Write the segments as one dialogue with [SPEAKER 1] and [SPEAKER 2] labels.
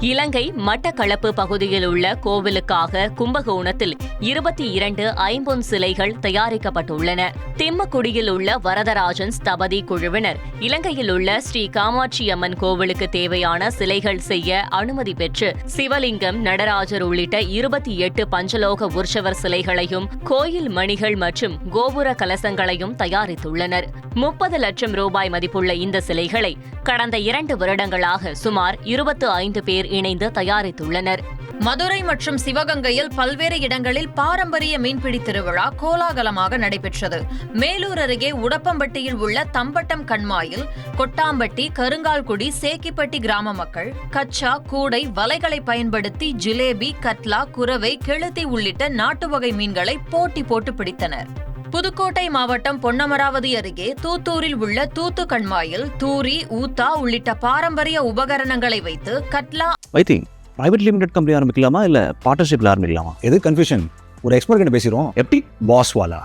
[SPEAKER 1] இலங்கை மட்டக்களப்பு பகுதியில் உள்ள கோவிலுக்காக கும்பகோணத்தில் இருபத்தி இரண்டு ஐம்பொன் சிலைகள் தயாரிக்கப்பட்டுள்ளன. திம்மக்குடியில் உள்ள வரதராஜன் ஸ்தபதி குழுவினர் இலங்கையில் உள்ள ஸ்ரீ காமாட்சி அம்மன் கோவிலுக்கு தேவையான சிலைகள் செய்ய அனுமதி பெற்று சிவலிங்கம் நடராஜர் உள்ளிட்ட இருபத்தி எட்டு பஞ்சலோக உற்சவர் சிலைகளையும் கோயில் மணிகள் மற்றும் கோபுர கலசங்களையும் தயாரித்துள்ளனர். முப்பது லட்சம் ரூபாய் மதிப்புள்ள இந்த சிலைகளை கடந்த இரண்டு வருடங்களாக சுமார் இருபத்து ஐந்து பேர் இணைந்து தயாரித்துள்ளனர்.
[SPEAKER 2] மதுரை மற்றும் சிவகங்கையில் பல்வேறு இடங்களில் பாரம்பரிய மீன்பிடி திருவிழா கோலாகலமாக நடைபெற்றது. மேலூர் அருகே உடப்பம்பட்டியில் உள்ள தம்பட்டம் கண்மாயில் கொட்டாம்பட்டி கருங்கால்குடி சேக்கிப்பட்டி கிராம மக்கள் கச்சா கூடை வலைகளை பயன்படுத்தி ஜிலேபி கட்லா குரவை கெளுத்தி உள்ளிட்ட நாட்டு வகை மீன்களை போட்டி போட்டு பிடித்தனர். புதுக்கோட்டை மாவட்டம் பொன்னமராவதி அருகே தூத்தூரில் உள்ள தூத்து கண்மாயில் தூரி ஊத்தா உள்ளிட்ட பாரம்பரிய உபகரணங்களை வைத்து கட்லா
[SPEAKER 3] வைத்தி பிரைவேட் லிமிடெட் கம்பெனி ஆரம்பிக்கலாமா இல்லை பார்ட்னர்ஷிப்பில் ஆரம்பிக்கலாமா?
[SPEAKER 4] எது கன்ஃபியூஷன் ஒரு எக்ஸ்பர்ட் கிட்ட பேசிடுவோம்.
[SPEAKER 3] எப்படி?
[SPEAKER 4] Boss wallah.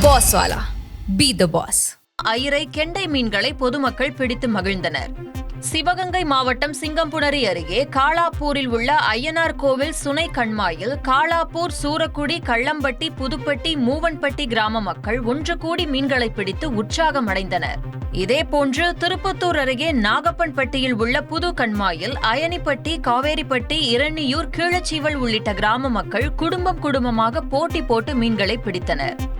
[SPEAKER 5] Boss wallah. Be the boss
[SPEAKER 2] ஐரை கெண்டை மீன்களை பொதுமக்கள் பிடித்து மகிழ்ந்தனர். சிவகங்கை மாவட்டம் சிங்கம்புணரி அருகே காளாப்பூரில் உள்ள ஐயனார் கோவில் சுனை கண்மாயில் காளாப்பூர் சூரக்குடி கள்ளம்பட்டி புதுப்பட்டி மூவன்பட்டி கிராம மக்கள் ஒன்று கூடி மீன்களை பிடித்து உற்சாகம் அடைந்தனர் இதேபோன்று திருப்பத்தூர் அருகே நாகப்பன்பட்டியில் உள்ள புது கண்மாயில் அயனிப்பட்டி காவேரிப்பட்டி இரணியூர் கீழச்சீவல் உள்ளிட்ட கிராம மக்கள் குடும்பம் குடும்பமாக போட்டி போட்டு மீன்களை பிடித்தனர்.